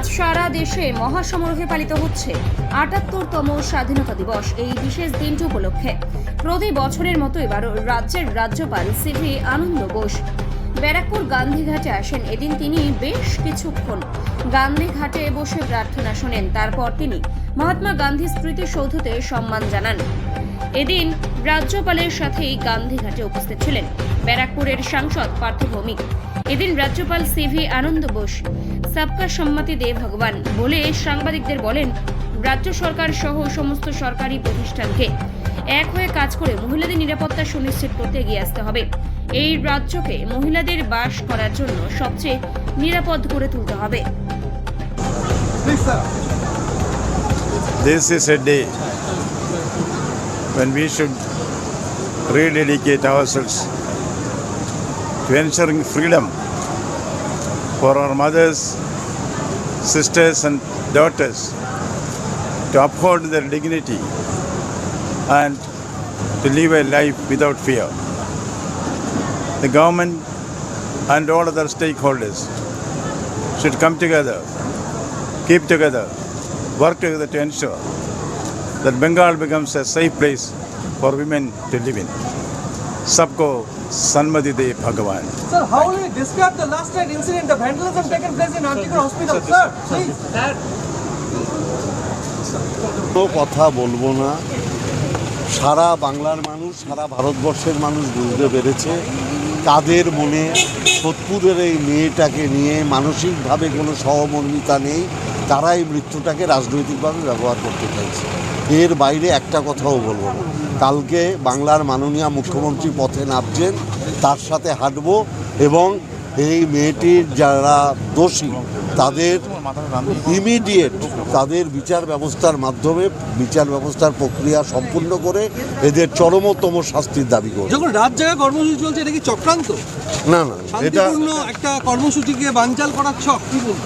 আজ সারা দেশে মহাসমারোহে পালিত হচ্ছে আটাত্তরতম স্বাধীনতা দিবস, এই বিশেষ দিনটি উপলক্ষে। প্রতি বছরের মতো এবার রাজ্যের রাজ্যপাল সিভি আনন্দ বোস ব্যারাকপুর গান্ধীঘাটে আসেন এদিন তিনি বেশ কিছুক্ষণ। গান্ধীঘাটে বসে প্রার্থনা শোনেন, তারপর তিনি মহাত্মা গান্ধী স্মৃতিসৌধতে সম্মান জানান। এদিন রাজ্যপালের সাথেই গান্ধীঘাটে উপস্থিত ছিলেন ব্যারাকপুরের সাংসদ পার্থ ভৌমিক। এদিন রাজ্যপাল সিভি আনন্দ বোস সবকা সম্মতি দে ভগবান বলে সাংবাদিকদের বলেন, রাজ্য সরকার সহ সমস্ত সরকারি প্রতিষ্ঠানকে এক হয়ে কাজ করে মহিলাদের নিরাপত্তা সুনিশ্চিত করতে এগিয়ে আসতে হবে। এই রাজ্যকে মহিলাদের বাস করার জন্য সবচেয়ে নিরাপদ করে তুলতে হবে। This is a day when we should rededicate ourselves to ensuring freedom. For our mothers, sisters, and daughters to uphold their dignity and to live a life without fear. The government and all other stakeholders should come together, keep together, work together to ensure that Bengal becomes a safe place for women to live in. Sanmati De Bhagavan. Sir, how will you describe the last night incident, the vandalism taken place in Antigua Hospital? Sir, please. কোনো কথা বলব না সারা বাংলার মানুষ সারা ভারতবর্ষের মানুষ বুঝতে পেরেছে তাদের মনে সোদপুরের এই মেয়েটাকে নিয়ে মানসিকভাবে কোনো সহমর্মিতা নেই তারা এই মৃত্যুটাকে রাজনৈতিকভাবে ব্যবহার করতে চাইছে এর বাইরে একটা কথাও বলব না। কালকে বাংলার মাননীয় মুখ্যমন্ত্রী পথে নামছেন তার সাথে হাঁটবো এবং এই মেয়েটির যারা দোষী তাদের ইমিডিয়েট তাদের বিচার ব্যবস্থার মাধ্যমে বিচার ব্যবস্থার প্রক্রিয়া সম্পূর্ণ করে এদের চরমতম শাস্তির দাবি করবে। যখন রাত জায়গায় কর্মসূচি চলছে এটা কি চক্রান্ত? না না এটা একটা কর্মসূচিকে বানচাল করার ছক কি বলব?